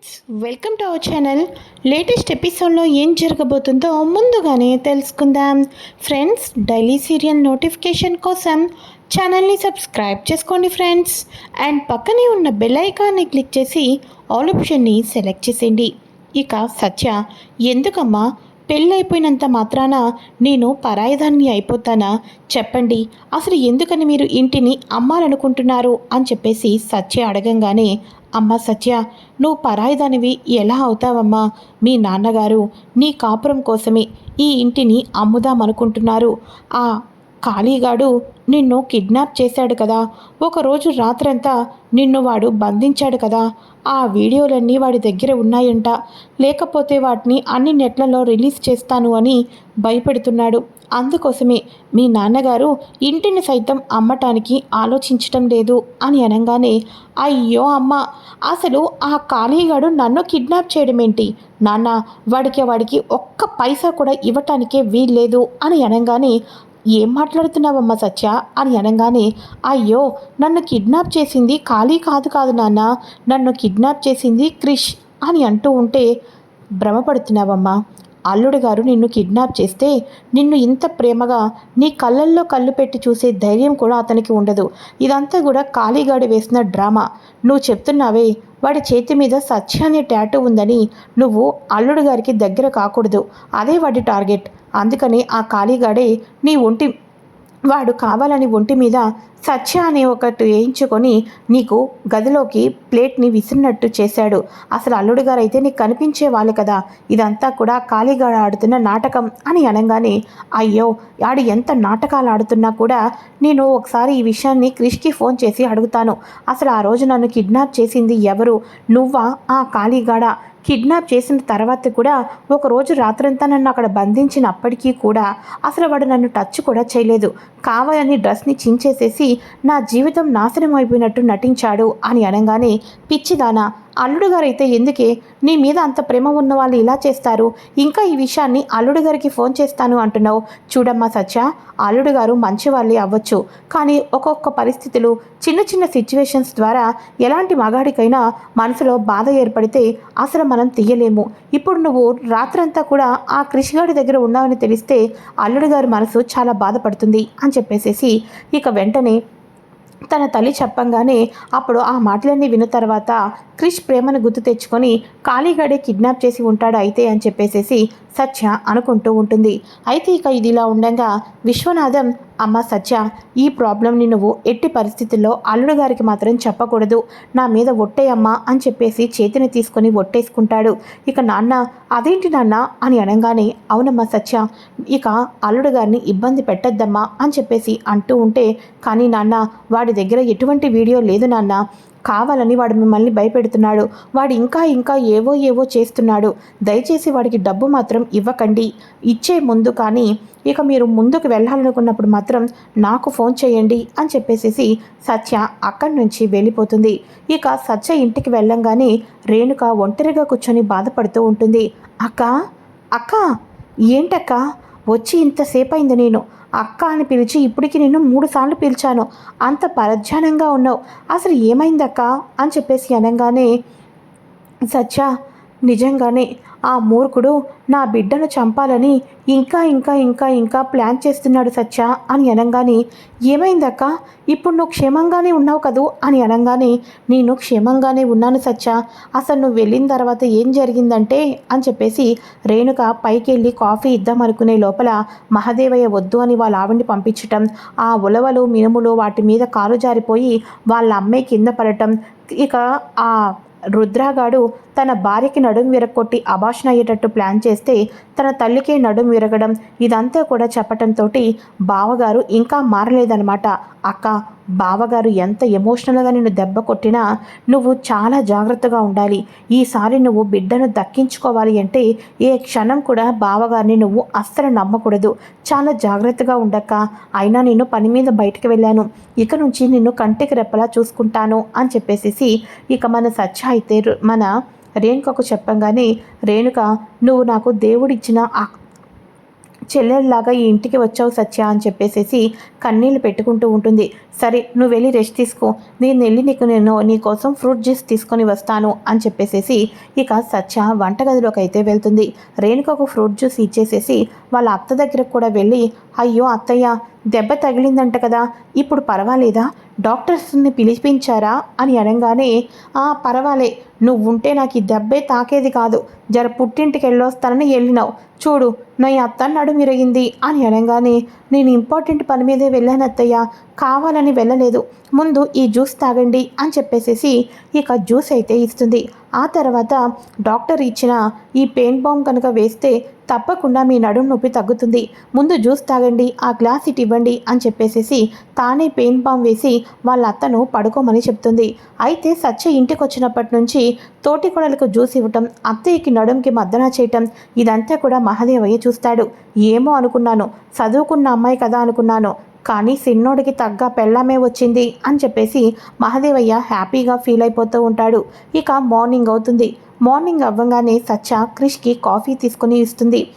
Friends welcome to our channel. Latest ఎపిసోడ్లో ఏం జరగబోతుందో ముందుగానే తెలుసుకుందాం. ఫ్రెండ్స్ డైలీ సీరియల్ నోటిఫికేషన్ కోసం ఛానల్ని సబ్స్క్రైబ్ చేసుకోండి ఫ్రెండ్స్. అండ్ పక్కనే ఉన్న బెల్ ఐకాన్ని క్లిక్ చేసి ఆల్ ఆప్షన్ని సెలెక్ట్ చేసేయండి. ఇక సత్య ఎందుకమ్మా పెళ్ళైపోయినంత మాత్రాన నేను పరాయిదాన్ని అయిపోతానా? చెప్పండి అసలు ఎందుకని మీరు ఇంటిని అమ్మాలనుకుంటున్నారు? అని చెప్పేసి సత్య అడగంగానే అమ్మ సత్య నువ్వు పరాయిదానివి ఎలా అవుతావమ్మా? మీ నాన్నగారు నీ కాపురం కోసమే ఈ ఇంటిని అమ్ముదామనుకుంటున్నారు. ఆ కాళీగాడు నిన్ను కిడ్నాప్ చేశాడు కదా. ఒకరోజు రాత్రంతా నిన్ను వాడు బంధించాడు కదా. ఆ వీడియోలన్నీ వాడి దగ్గర ఉన్నాయంట. లేకపోతే వాటిని అన్ని నెట్లలో రిలీజ్ చేస్తాను అని భయపెడుతున్నాడు. అందుకోసమే మీ నాన్నగారు ఇంటిని సైతం అమ్మటానికి ఆలోచించటం లేదు అని అనగానే అయ్యో అమ్మ అసలు ఆ కాళీగాడు నన్ను కిడ్నాప్ చేయడం ఏంటి నాన్న వాడికి వాడికి ఒక్క పైసా కూడా ఇవ్వటానికే వీల్లేదు అని అనగానే ఏం మాట్లాడుతున్నావమ్మా సత్య? అని అనగానే అయ్యో నన్ను కిడ్నాప్ చేసింది ఖాళీ కాదు కాదు నాన్న నన్ను కిడ్నాప్ చేసింది క్రిష్ అని అంటూ ఉంటే భ్రమపడుతున్నావమ్మా. అల్లుడు గారు నిన్ను కిడ్నాప్ చేస్తే నిన్ను ఇంత ప్రేమగా నీ కళ్ళల్లో కళ్ళు పెట్టి చూసే ధైర్యం కూడా అతనికి ఉండదు. ఇదంతా కూడా కాళీగాడి వేసిన డ్రామా. నువ్వు చెప్తున్నావే వాడి చేతి మీద సత్య అనే ట్యాటూ ఉందని నువ్వు అల్లుడు గారికి దగ్గర కాకూడదు. అదే వాడి టార్గెట్. అందుకని ఆ కాళీగాడే నీ ఒంటి వాడు కావాలని ఒంటి మీద సత్య అనే ఒకటి వేయించుకొని నీకు గదిలోకి ప్లేట్ని విసిరినట్టు చేశాడు. అసలు అల్లుడు గారు అయితే నీకు కనిపించే వాళ్ళు కదా. ఇదంతా కూడా ఖాళీగా ఆడుతున్న నాటకం అని అనగానే అయ్యో ఆడు ఎంత నాటకాలు ఆడుతున్నా కూడా నేను ఒకసారి ఈ విషయాన్ని క్రిష్కి ఫోన్ చేసి అడుగుతాను. అసలు ఆ రోజు నన్ను కిడ్నాప్ చేసింది ఎవరు? నువ్వా? ఆ ఖాళీగాడ కిడ్నాప్ చేసిన తర్వాత కూడా ఒకరోజు రాత్రంతా నన్ను అక్కడ బంధించినప్పటికీ కూడా అసలు వాడు నన్ను టచ్ కూడా చేయలేదు. కావాలని డ్రెస్ని చించేసేసి నా జీవితం నాశనం అయిపోయినట్టు నటించాడు అని అనగానే పిచ్చిదానా అల్లుడు గారైతే ఎందుకే? నీ మీద అంత ప్రేమ ఉన్న వాళ్ళు ఇలా చేస్తారు. ఇంకా ఈ విషయాన్ని అల్లుడు గారికి ఫోన్ చేస్తాను అంటున్నావు. చూడమ్మా సత్య అల్లుడు గారు మంచి వాళ్ళే అవ్వచ్చు. కానీ ఒక్కొక్క పరిస్థితులు చిన్న చిన్న సిచ్యువేషన్స్ ద్వారా ఎలాంటి మగాడికైనా మనసులో బాధ ఏర్పడితే అసలు మనం తీయలేము. ఇప్పుడు నువ్వు రాత్రంతా కూడా ఆ కృషిగాడి దగ్గర ఉన్నావని తెలిస్తే అల్లుడు గారి మనసు చాలా బాధపడుతుంది అని చెప్పేసేసి ఇక వెంటనే తన తల్లి చెప్పంగానే అప్పుడు ఆ మాటలన్నీ విన్న తర్వాత క్రిష్ ప్రేమను గుర్తు తెచ్చుకొని ఖాళీగాడే కిడ్నాప్ చేసి ఉంటాడు అయితే అని చెప్పేసేసి సత్య అనుకుంటూ ఉంటుంది. అయితే ఇక ఇది ఇలా ఉండగా విశ్వనాథం అమ్మ సత్య ఈ ప్రాబ్లంని నువ్వు ఎట్టి పరిస్థితుల్లో అల్లుడు గారికి మాత్రం చెప్పకూడదు. నా మీద ఒట్టేయమ్మా అని చెప్పేసి చేతిని తీసుకొని ఒట్టేసుకుంటాడు. ఇక నాన్న అదేంటి నాన్న? అని అనగానే అవునమ్మా సత్య ఇక అల్లుడు గారిని ఇబ్బంది పెట్టద్దమ్మా అని చెప్పేసి అంటూ ఉంటే కానీ నాన్న వాడి దగ్గర ఎటువంటి వీడియో లేదు నాన్న. కావాలని వాడు మిమ్మల్ని భయపెడుతున్నాడు. వాడు ఇంకా ఇంకా ఏవో ఏవో చేస్తున్నాడు. దయచేసి వాడికి డబ్బు మాత్రం ఇవ్వకండి. ఇచ్చే ముందు కానీ ఇక మీరు ముందుకు వెళ్ళాలనుకున్నప్పుడు మాత్రం నాకు ఫోన్ చేయండి అని చెప్పేసేసి సత్య అక్కడి నుంచి వెళ్ళిపోతుంది. ఇక సత్య ఇంటికి వెళ్ళంగానే రేణుక ఒంటరిగా కూర్చొని బాధపడుతూ ఉంటుంది. అక్క అక్క ఏంటక్క? వచ్చి ఇంతసేపు అయింది నేను. అక్క అని పిలిచి ఇప్పటికి నిన్ను మూడు సార్లు పిలిచాను. అంత పరధ్యానంగా ఉన్నావు. అసలు ఏమైందక్క? అని చెప్పేసి అనగానే సత్య నిజంగానే ఆ మూర్ఖుడు నా బిడ్డను చంపాలని ఇంకా ఇంకా ఇంకా ఇంకా ప్లాన్ చేస్తున్నాడు సత్య అని అనగానే ఏమైందక్క? ఇప్పుడు నువ్వు క్షేమంగానే ఉన్నావు కదూ? అని అనగానే నేను క్షేమంగానే ఉన్నాను సత్య. అసలు నువ్వు వెళ్ళిన తర్వాత ఏం జరిగిందంటే అని చెప్పేసి రేణుక పైకి వెళ్ళి కాఫీ ఇద్దాం అనుకునే లోపల మహదేవయ్య వద్దు అని వాళ్ళ ఆవిడ్ని పంపించటం ఆ ఉలవలు మినుములు వాటి మీద కాలు జారిపోయి వాళ్ళ అమ్మాయి కింద పడటం ఇక ఆ రుద్రాగాడు తన భార్యకి నడుం విరగొట్టి అభాషణ అయ్యేటట్టు ప్లాన్ చేస్తే తన తల్లికి నడుం విరగడం ఇదంతా కూడా చెప్పటంతో బావగారు ఇంకా మారలేదనమాట అక్క బావగారు ఎంత ఎమోషనల్గా నిన్ను దెబ్బ కొట్టినా నువ్వు చాలా జాగ్రత్తగా ఉండాలి. ఈసారి నువ్వు బిడ్డను దక్కించుకోవాలి అంటే ఏ క్షణం కూడా బావగారిని నువ్వు అస్సలు నమ్మకూడదు. చాలా జాగ్రత్తగా ఉండక్క. అయినా నేను పని మీద బయటకు వెళ్ళాను. ఇక నుంచి నిన్ను కంటికి రెప్పలా చూసుకుంటాను అని చెప్పేసి ఇక మన సత్య అయితే మన రేణుకకు చెప్పంగానే రేణుక నువ్వు నాకు దేవుడిచ్చిన ఆ చెల్లెల్లాగా ఈ ఇంటికి వచ్చావు సత్య అని చెప్పేసేసి కన్నీళ్ళు పెట్టుకుంటూ ఉంటుంది. సరే నువ్వు వెళ్ళి రెస్ట్ తీసుకో. నేను వెళ్ళి నీకు నేను నీ కోసం ఫ్రూట్ జ్యూస్ తీసుకొని వస్తాను అని చెప్పేసేసి ఇక సత్య వంటగదిలోకి అయితే వెళ్తుంది. రేణుకకు ఫ్రూట్ జ్యూస్ ఇచ్చేసేసి వాళ్ళ అత్త దగ్గరకు కూడా వెళ్ళి అయ్యో అత్తయ్య దెబ్బ తగిలిందంట కదా ఇప్పుడు పర్వాలేదా? డాక్టర్స్ని పిలిపించారా? అని అనగానే ఆ పర్వాలే. నువ్వు ఉంటే నాకు ఈ దెబ్బే తాకేది కాదు. జర పుట్టింటికి వెళ్ళొస్తానని వెళ్ళినావు చూడు నా అత్త నడు మిరిగింది అని అనగానే నేను ఇంపార్టెంట్ పని మీదే వెళ్ళాను అత్తయ్య. కావాలని వెళ్ళలేదు. ముందు ఈ జ్యూస్ తాగండి అని చెప్పేసేసి ఇక జ్యూస్ అయితే ఇస్తుంది. ఆ తర్వాత డాక్టర్ ఇచ్చిన ఈ పెయిన్ బామ్ కనుక వేస్తే తప్పకుండా మీ నడుము నొప్పి తగ్గుతుంది. ముందు జ్యూస్ తాగండి ఆ గ్లాస్ ఇటు ఇవ్వండి అని చెప్పేసేసి తానే పెయిన్ బామ్ వేసి వాళ్ళ అత్తను పడుకోమని చెప్తుంది. అయితే సత్య ఇంటికి వచ్చినప్పటి నుంచి తోటి కొడలకు జ్యూస్ ఇవ్వటం అత్తయ్యకి నడుంకి మద్దన చేయటం ఇదంతా కూడా మహదేవయ్య చూస్తాడు. ఏమో అనుకున్నాను. చదువుకున్న అమ్మాయి కదా అనుకున్నాను. కానీ సిన్నోడికి తగ్గ పెళ్ళామే వచ్చింది అని చెప్పేసి మహదేవయ్య హ్యాపీగా ఫీల్ అయిపోతూ ఉంటాడు. ఇక మార్నింగ్ అవుతుంది. మార్నింగ్ అవ్వగానే సత్య క్రిష్కి కాఫీ తీసుకుని ఇస్తుంది.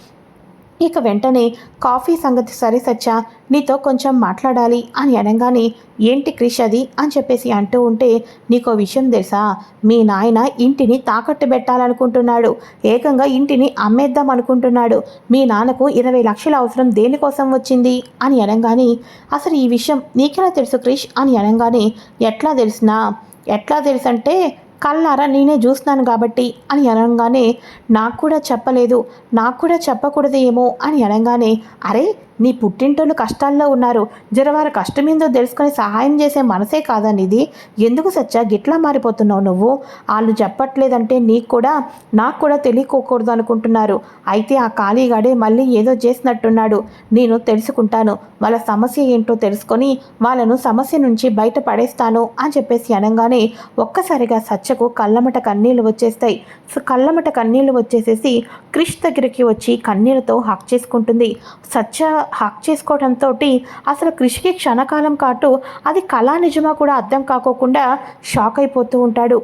ఇక వెంటనే కాఫీ సంగతి సరే సత్య నీతో కొంచెం మాట్లాడాలి అని అనగానే ఏంటి క్రిష్ అది? అని చెప్పేసి అంటూ ఉంటే నీకో విషయం తెలుసా? మీ నాయన ఇంటిని తాకట్టు పెట్టాలనుకుంటున్నాడు. ఏకంగా ఇంటిని అమ్మేద్దాం అనుకుంటున్నాడు. మీ నాన్నకు ఇరవై లక్షల అవసరం దేనికోసం వచ్చింది? అని అనగానే అసలు ఈ విషయం నీకెలా తెలుసు క్రిష్? అని అనగానే ఎట్లా తెలిసినా? ఎట్లా తెలుసంటే కళ్ళారా నేనే చూస్తున్నాను కాబట్టి అని అనగానే నాకు కూడా చెప్పలేదు నాకు కూడా చెప్పకూడదు ఏమో అని అనగానే అరే నీ పుట్టింటోళ్ళు కష్టాల్లో ఉన్నారు. జరవారు కష్టమేందో తెలుసుకొని సహాయం చేసే మనసే కాదనిది ఎందుకు సత్య? గిట్లా మారిపోతున్నావు నువ్వు. వాళ్ళు చెప్పట్లేదంటే నీకు కూడా నాకు కూడా తెలియకోకూడదు అనుకుంటున్నారు. అయితే ఆ ఖాళీగాడే మళ్ళీ ఏదో చేసినట్టున్నాడు. నేను తెలుసుకుంటాను. వాళ్ళ సమస్య ఏంటో తెలుసుకొని వాళ్ళను సమస్య నుంచి బయట పడేస్తాను అని చెప్పేసి అనగానే ఒక్కసారిగా సత్యకు కళ్ళమట కన్నీళ్ళు వచ్చేస్తాయి. కళ్ళమట కన్నీళ్ళు వచ్చేసేసి క్రిష్ దగ్గరికి వచ్చి కన్నీళ్ళతో హక్ చేసుకుంటుంది. సత్య హక్ చేసుకోవడంతో అసలు కృషికి క్షణకాలం కాటు అది కళా నిజమా కూడా అర్థం కాకోకుండా షాక్ అయిపోతూ ఉంటాడు.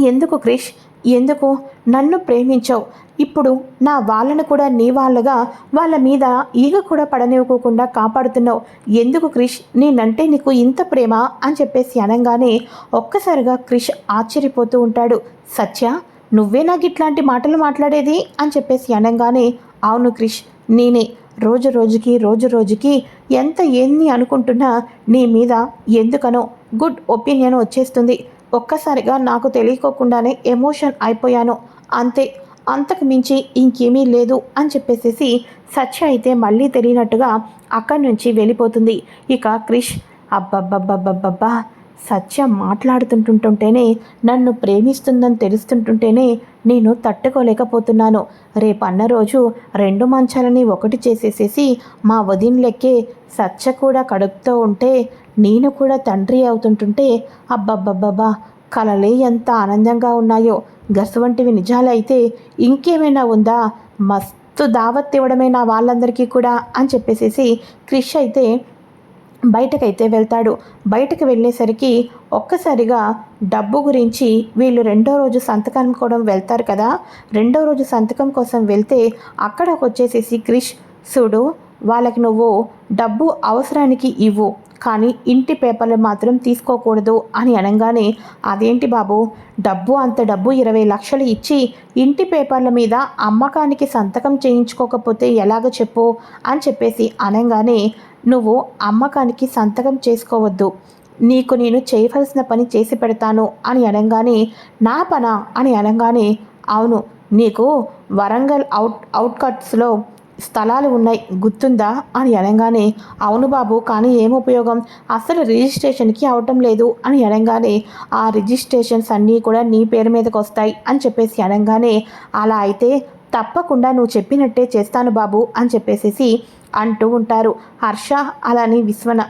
ఎందుకు క్రిష్? ఎందుకు? నన్ను ప్రేమించవు. ఇప్పుడు నా వాళ్ళను కూడా నీ వాళ్ళగా వాళ్ళ మీద ఈగ కూడా పడనివ్వకోకుండా కాపాడుతున్నావు. ఎందుకు క్రిష్? నేనంటే నీకు ఇంత ప్రేమ అని చెప్పేసి అనగానే ఒక్కసారిగా క్రిష్ ఆశ్చర్యపోతూ ఉంటాడు. సత్య నువ్వే నాకు ఇట్లాంటి మాటలు మాట్లాడేది? అని చెప్పేసి అనగానే అవును క్రిష్ నేనే. రోజు రోజుకి రోజు రోజుకి ఎంత ఏంది అనుకుంటున్నా నీ మీద ఎందుకనో గుడ్ ఒపీనియన్ వచ్చేస్తుంది. ఒక్కసారిగా నాకు తెలియకోకుండానే ఎమోషన్ అయిపోయాను. అంతే అంతకు మించి ఇంకేమీ లేదు అని చెప్పేసేసి సత్య అయితే మళ్ళీ తెలియనట్టుగా అక్కడి నుంచి వెళ్ళిపోతుంది. ఇక క్రిష్ అబ్బబ్బబ్బబ్బబ్బబ్బా సత్య మాట్లాడుతుంటుంటుంటేనే నన్ను ప్రేమిస్తుందని తెలుస్తుంటుంటేనే నేను తట్టుకోలేకపోతున్నాను. రేపన్న రోజు రెండు మంచాలని ఒకటి చేసేసేసి మా వదినలెక్కే సత్య కూడా కడుపుతూ ఉంటే నేను కూడా తండ్రి అవుతుంటుంటే అబ్బబ్బబ్బబ్బా కలలే ఎంత ఆనందంగా ఉన్నాయో. వంటివి నిజాలైతే ఇంకేమైనా ఉందా? మస్తు దావత్ ఇవ్వడమే నా వాళ్ళందరికీ కూడా అని చెప్పేసేసి క్రిష్ అయితే బయటకైతే వెళ్తాడు. బయటకు వెళ్ళేసరికి ఒక్కసారిగా డబ్బు గురించి వీళ్ళు రెండో రోజు సంతకం కూడా వెళ్తారు కదా. రెండో రోజు సంతకం కోసం వెళ్తే అక్కడ వచ్చేసేసి క్రిష్ చూడు వాళ్ళకి నువ్వు డబ్బు అవసరానికి ఇవ్వు కానీ ఇంటి పేపర్లు మాత్రం తీసుకోకూడదు అని అనగానే అదేంటి బాబు డబ్బు అంత డబ్బు ఇరవై లక్షలు ఇచ్చి ఇంటి పేపర్ల మీద అమ్మకానికి సంతకం చేయించుకోకపోతే ఎలాగ చెప్పు అని చెప్పేసి అనగానే నువ్వు అమ్మకానికి సంతకం చేసుకోవద్దు. నీకు నేను చేయవలసిన పని చేసి పెడతాను అని అనగానే నా పన అని అనగానే అవును నీకు వరంగల్ అవుట్ అవుట్కట్స్లో స్థలాలు ఉన్నాయి గుర్తుందా అని అనగానే అవును బాబు కానీ ఏం ఉపయోగం? అసలు రిజిస్ట్రేషన్కి అవటం లేదు అని అనగానే ఆ రిజిస్ట్రేషన్స్ అన్నీ కూడా నీ పేరు మీదకి వస్తాయి అని చెప్పేసి అనగానే అలా అయితే తప్పకుండా నువ్వు చెప్పినట్టే చేస్తాను బాబు అని చెప్పేసేసి అంటూ ఉంటారు. హర్ష అలాని విశ్వన.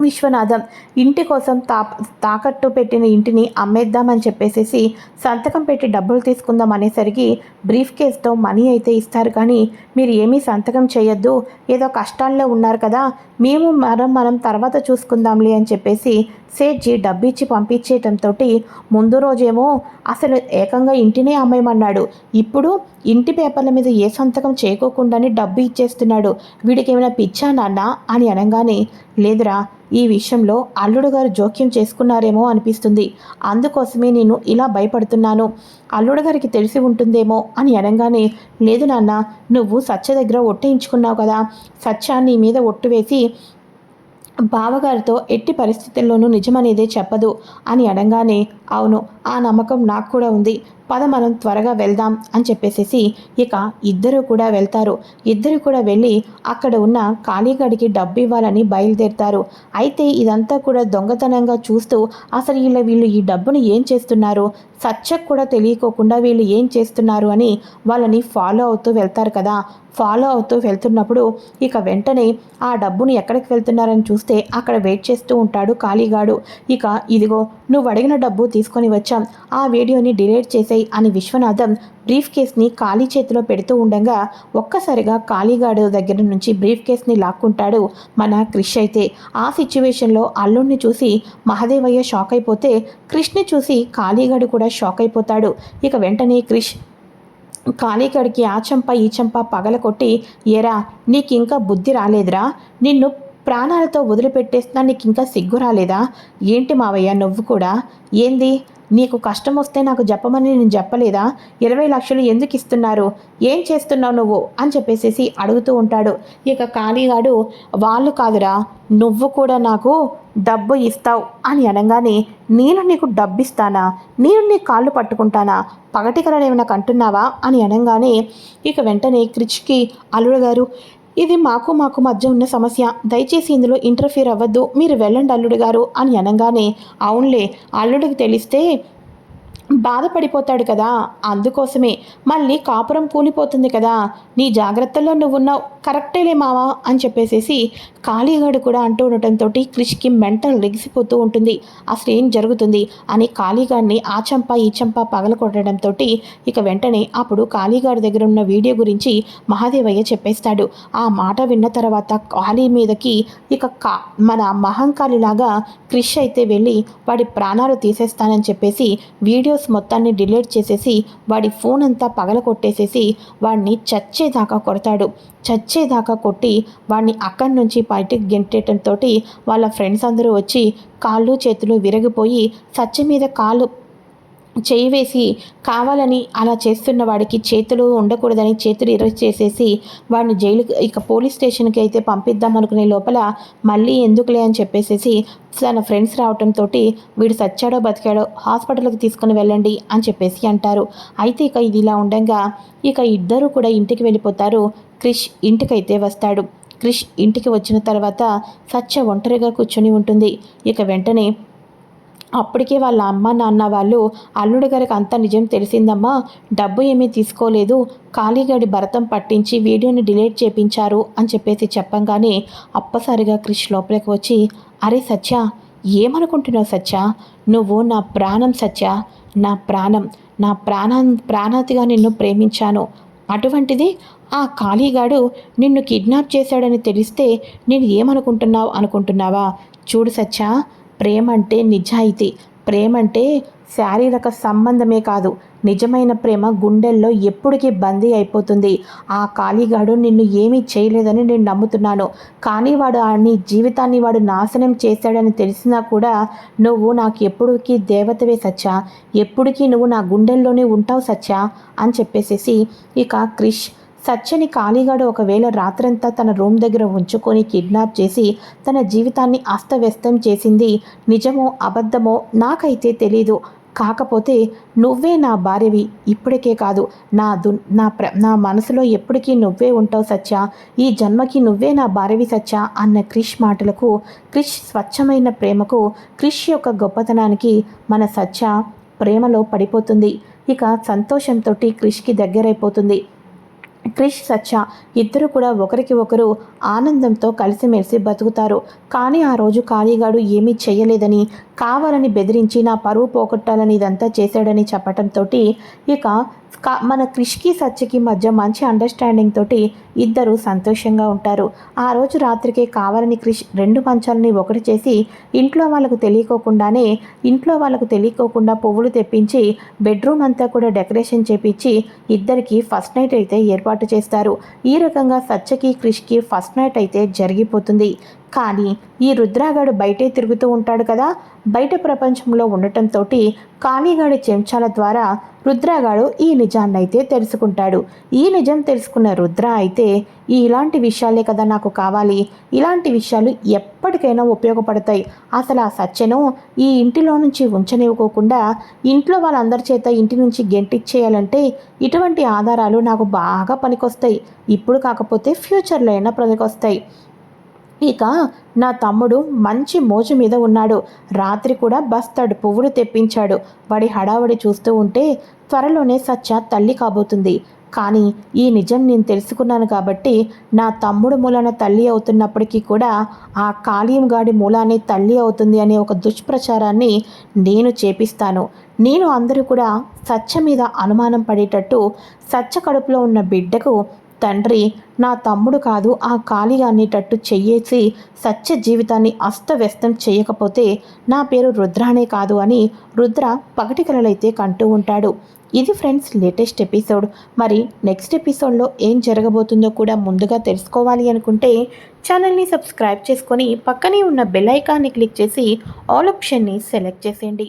విశ్వనాథం. ఇంటి కోసం తా తాకట్టు పెట్టిన ఇంటిని అమ్మేద్దామని చెప్పేసేసి సంతకం పెట్టి డబ్బులు తీసుకుందాం అనేసరికి బ్రీఫ్ కేస్తో మనీ అయితే ఇస్తారు కానీ మీరు ఏమీ సంతకం చేయొద్దు. ఏదో కష్టాల్లో ఉన్నారు కదా. మేము మనం మనం తర్వాత చూసుకుందాంలే అని చెప్పేసి సేట్జీ డబ్బు ఇచ్చి పంపించేయటంతో ముందు రోజేమో అసలు ఏకంగా ఇంటినే అమ్మేయమన్నాడు. ఇప్పుడు ఇంటి పేపర్ల మీద ఏ సంతకం చేయకోకుండానే డబ్బు ఇచ్చేస్తున్నాడు. వీడికి ఏమైనా పిచ్చా నాన్న అని అనగానే లేదురా ఈ విషయంలో అల్లుడు గారు జోక్యం చేసుకున్నారేమో అనిపిస్తుంది. అందుకోసమే నేను ఇలా భయపడుతున్నాను. అల్లుడు గారికి తెలిసి ఉంటుందేమో అని అనగానే లేదు నాన్న నువ్వు సత్య దగ్గర ఒట్టేయించుకున్నావు కదా. సత్య నీ మీద ఒట్టు వేసి బావగారితో ఎట్టి పరిస్థితుల్లోనూ నిజమనేదే చెప్పదు అని అనగానే అవును ఆ నమ్మకం నాకు కూడా ఉంది. పద మనం త్వరగా వెళ్దాం అని చెప్పేసేసి ఇక ఇద్దరు కూడా వెళ్తారు. ఇద్దరు కూడా వెళ్ళి అక్కడ ఉన్న ఖాళీగడికి డబ్బు ఇవ్వాలని బయలుదేరుతారు. అయితే ఇదంతా కూడా దొంగతనంగా చూస్తూ అసలు వీళ్ళ వీళ్ళు ఈ డబ్బును ఏం చేస్తున్నారు? సత్యకు కూడా తెలియకోకుండా వీళ్ళు ఏం చేస్తున్నారు అని వాళ్ళని ఫాలో అవుతూ వెళ్తారు కదా. ఫాలో అవుతూ వెళ్తున్నప్పుడు ఇక వెంటనే ఆ డబ్బును ఎక్కడికి వెళ్తున్నారని చూస్తే అక్కడ వెయిట్ చేస్తూ ఉంటాడు ఖాళీగాడు. ఇక ఇదిగో నువ్వు అడిగిన డబ్బు తీసుకొని వచ్చా ఆ వీడియోని డిలీట్ చేసేయి అని విశ్వనాథం బ్రీఫ్ కేస్ని ఖాళీ చేతిలో పెడుతూ ఉండగా ఒక్కసారిగా ఖాళీగాడు దగ్గర నుంచి బ్రీఫ్ కేస్ని లాక్కుంటాడు మన క్రిష్ అయితే. ఆ సిచ్యువేషన్లో అల్లుణ్ణి చూసి మహదేవయ్య షాక్ అయిపోతే క్రిష్ని చూసి ఖాళీగాడు కూడా షాక్ అయిపోతాడు. ఇక వెంటనే క్రిష్ ఖాళీగాడికి ఆ చంప ఈ చంప పగల కొట్టి ఎరా నీకింకా బుద్ధి రాలేదురా. నిన్ను ప్రాణాలతో వదిలిపెట్టేస్తున్నా నీకు ఇంకా సిగ్గు రాలేదా? ఏంటి మావయ్య నువ్వు కూడా? ఏంది? నీకు కష్టం వస్తే నాకు చెప్పమని నేను చెప్పలేదా ఇరవై లక్షలు ఎందుకు ఇస్తున్నారు? ఏం చేస్తున్నావు నువ్వు? అని చెప్పేసేసి అడుగుతూ ఉంటాడు. ఇక కాళీగాడు వాళ్ళు కాదురా నువ్వు కూడా నాకు డబ్బు ఇస్తావు అని అనగానే నేను నీకు డబ్బు ఇస్తానా నేను నీ కాళ్ళు పట్టుకుంటానా? పగటి కలలు ఏమైనా కంటున్నావా? అని అనగానే ఇక వెంటనే క్రిచ్కి అల్లుడు గారు ఇది మాకు మాకు మధ్య ఉన్న సమస్య. దయచేసి ఇందులో ఇంటర్ఫీర్ అవ్వద్దు. మీరు వెళ్ళండి అల్లుడు గారు అని అనగానే అవునులే అల్లుడికి తెలిస్తే బాధపడిపోతాడు కదా. అందుకోసమే మళ్ళీ కాపురం కూలిపోతుంది కదా. నీ జాగ్రత్తల్లో నువ్వున్నావు. కరెక్టేలే మావా అని చెప్పేసేసి కాళీగాడు కూడా అంటూ ఉండటంతో క్రిష్కి మెంటల్ లెగిసిపోతూ ఉంటుంది. అసలు ఏం జరుగుతుంది? అని కాళీగాడిని ఆ చంప ఈ చంప పగల కొట్టడంతో ఇక వెంటనే అప్పుడు కాళీగాడి దగ్గర ఉన్న వీడియో గురించి మహాదేవయ్య చెప్పేస్తాడు. ఆ మాట విన్న తర్వాత కాళీ మీదకి ఇక కా మన మహంకాళిలాగా క్రిష్ అయితే వెళ్ళి వాడి ప్రాణాలు తీసేస్తానని చెప్పేసి వీడియో వీడియోస్ మొత్తాన్ని డిలీట్ చేసేసి వాడి ఫోన్ అంతా పగల కొట్టేసేసి వాడిని చచ్చేదాకా కొడతాడు. చచ్చేదాకా కొట్టి వాడిని అక్కడి నుంచి బయటికి గెంటేయటంతో వాళ్ళ ఫ్రెండ్స్ అందరూ వచ్చి కాళ్ళు చేతులు విరగిపోయి సత్య మీద కాళ్ళు చేయి వేసి కావాలని అలా చేస్తున్న వాడికి చేతులు ఉండకూడదని చేతులు ఇరవై చేసేసి వాడిని జైలు ఇక పోలీస్ స్టేషన్కి అయితే పంపిద్దాం అనుకునే లోపల మళ్ళీ ఎందుకులే అని చెప్పేసేసి తన ఫ్రెండ్స్ రావటంతో వీడు సచ్చాడో బతికాడో హాస్పిటల్కి తీసుకుని వెళ్ళండి అని చెప్పేసి అంటారు. అయితే ఇక ఇది ఇలా ఉండగా ఇక ఇద్దరు కూడా ఇంటికి వెళ్ళిపోతారు. క్రిష్ ఇంటికైతే వస్తాడు. క్రిష్ ఇంటికి వచ్చిన తర్వాత సత్య ఒంటరిగా కూర్చొని ఉంటుంది. ఇక వెంటనే అప్పటికే వాళ్ళ అమ్మ నాన్న వాళ్ళు అల్లుడి గారికి అంత నిజం తెలిసిందమ్మా డబ్బు ఏమీ తీసుకోలేదు ఖాళీగాడి భరతం పట్టించి వీడియోని డిలీట్ చేపించారు అని చెప్పేసి చెప్పంగానే అప్పసారిగా క్రిష్ లోపలికి వచ్చి అరే సత్య ఏమనుకుంటున్నావు సత్య? నువ్వు నా ప్రాణం సత్య నా ప్రాణం నా ప్రాణం ప్రాణాతిగా నిన్ను ప్రేమించాను. అటువంటిది ఆ ఖాళీగాడు నిన్ను కిడ్నాప్ చేశాడని తెలిస్తే నేను ఏమనుకుంటున్నావు అనుకుంటున్నావా? చూడు సత్యా ప్రేమ అంటే నిజాయితీ ప్రేమ అంటే శారీరక సంబంధమే కాదు. నిజమైన ప్రేమ గుండెల్లో ఎప్పటికీ బందీ అయిపోతుంది. ఆ ఖాళీగాడు నిన్ను ఏమీ చేయలేదని నేను నమ్ముతున్నాను. కానీ వాడు నీ జీవితాన్ని వాడు నాశనం చేశాడని తెలిసినా కూడా నువ్వు నాకు ఎప్పటికీ దేవతవే సచ్చా. ఎప్పటికీ నువ్వు నా గుండెల్లోనే ఉంటావు సచ్చా అని చెప్పేసేసి ఇక క్రిష్ సత్యని ఖాళీగాడు ఒకవేళ రాత్రంతా తన రూమ్ దగ్గర ఉంచుకొని కిడ్నాప్ చేసి తన జీవితాన్ని అస్తవ్యస్తం చేసింది నిజమో అబద్ధమో నాకైతే తెలీదు. కాకపోతే నువ్వే నా భార్యవి. ఇప్పటికే కాదు. నా దు నా ప్ర నా మనసులో ఎప్పటికీ నువ్వే ఉంటావు సత్య. ఈ జన్మకి నువ్వే నా భార్యవి సత్య అన్న క్రిష్ మాటలకు క్రిష్ స్వచ్ఛమైన ప్రేమకు క్రిష్ యొక్క గొప్పతనానికి మన సత్య ప్రేమలో పడిపోతుంది. ఇక సంతోషంతో క్రిష్కి దగ్గరైపోతుంది. క్రిష్ సత్య ఇద్దరు కూడా ఒకరికి ఒకరు ఆనందంతో కలిసిమెలిసి బతుకుతారు. కానీ ఆ రోజు కాళీగాడు ఏమీ చేయలేదని కావాలని బెదిరించి నా పరువు పోగొట్టాలని ఇదంతా చేశాడని చెప్పటంతో ఇక మన క్రిష్కి సత్యకి మధ్య మంచి అండర్స్టాండింగ్ తోటి ఇద్దరు సంతోషంగా ఉంటారు. ఆ రోజు రాత్రికే కావాలని క్రిష్ రెండు మంచాలని ఒకటి చేసి ఇంట్లో వాళ్ళకు తెలియకోకుండానే ఇంట్లో వాళ్ళకు తెలియకోకుండా పువ్వులు తెప్పించి బెడ్రూమ్ అంతా కూడా డెకరేషన్ చేపించి ఇద్దరికి ఫస్ట్ నైట్ అయితే ఏర్పాటు చేస్తారు. ఈ రకంగా సత్యకి క్రిష్కి ఫస్ట్ నైట్ అయితే జరిగిపోతుంది. కానీ ఈ రుద్రాగాడు బయటే తిరుగుతూ ఉంటాడు కదా. బయట ప్రపంచంలో ఉండటంతో కాళీగాడి చెంచాల ద్వారా రుద్రాగాడు ఈ నిజాన్ని అయితే తెలుసుకుంటాడు. ఈ నిజం తెలుసుకున్న రుద్ర అయితే ఈ ఇలాంటి విషయాలే కదా నాకు కావాలి. ఇలాంటి విషయాలు ఎప్పటికైనా ఉపయోగపడతాయి. అసలు ఆ సత్యను ఈ ఇంటిలో నుంచి ఉంచనివ్వకోకుండా ఇంట్లో వాళ్ళందరి చేత ఇంటి నుంచి గెంటిచ్చేయాలంటే ఇటువంటి ఆధారాలు నాకు బాగా పనికొస్తాయి. ఇప్పుడు కాకపోతే ఫ్యూచర్లో అయినా పనికొస్తాయి. ఇక నా తమ్ముడు మంచి మోజు మీద ఉన్నాడు. రాత్రి కూడా బస్తాడు పువ్వులు తెప్పించాడు. వాడి హడావడి చూస్తూ ఉంటే త్వరలోనే సత్య తల్లి కాబోతుంది. కానీ ఈ నిజం నేను తెలుసుకున్నాను కాబట్టి నా తమ్ముడు మూలాన తల్లి అవుతున్నప్పటికీ కూడా ఆ కాళీయం గాడి మూలానే తల్లి అవుతుంది అనే ఒక దుష్ప్రచారాన్ని నేను చేపిస్తాను. నేను అందరూ కూడా సత్య మీద అనుమానం పడేటట్టు సత్య కడుపులో ఉన్న బిడ్డకు తండ్రి నా తమ్ముడు కాదు ఆ ఖాళీగా అనేటట్టు చెయ్యేసి సత్య జీవితాన్ని అస్తవ్యస్తం చేయకపోతే నా పేరు రుద్రానే కాదు అని రుద్ర పగటి కలలైతే కంటూ ఉంటాడు. ఇది ఫ్రెండ్స్ లేటెస్ట్ ఎపిసోడ్. మరి నెక్స్ట్ ఎపిసోడ్లో ఏం జరగబోతుందో కూడా ముందుగా తెలుసుకోవాలి అనుకుంటే ఛానల్ని సబ్స్క్రైబ్ చేసుకొని పక్కనే ఉన్న బెల్ ఐకాన్ని క్లిక్ చేసి ఆల్ ఆప్షన్ని సెలెక్ట్ చేసేయండి.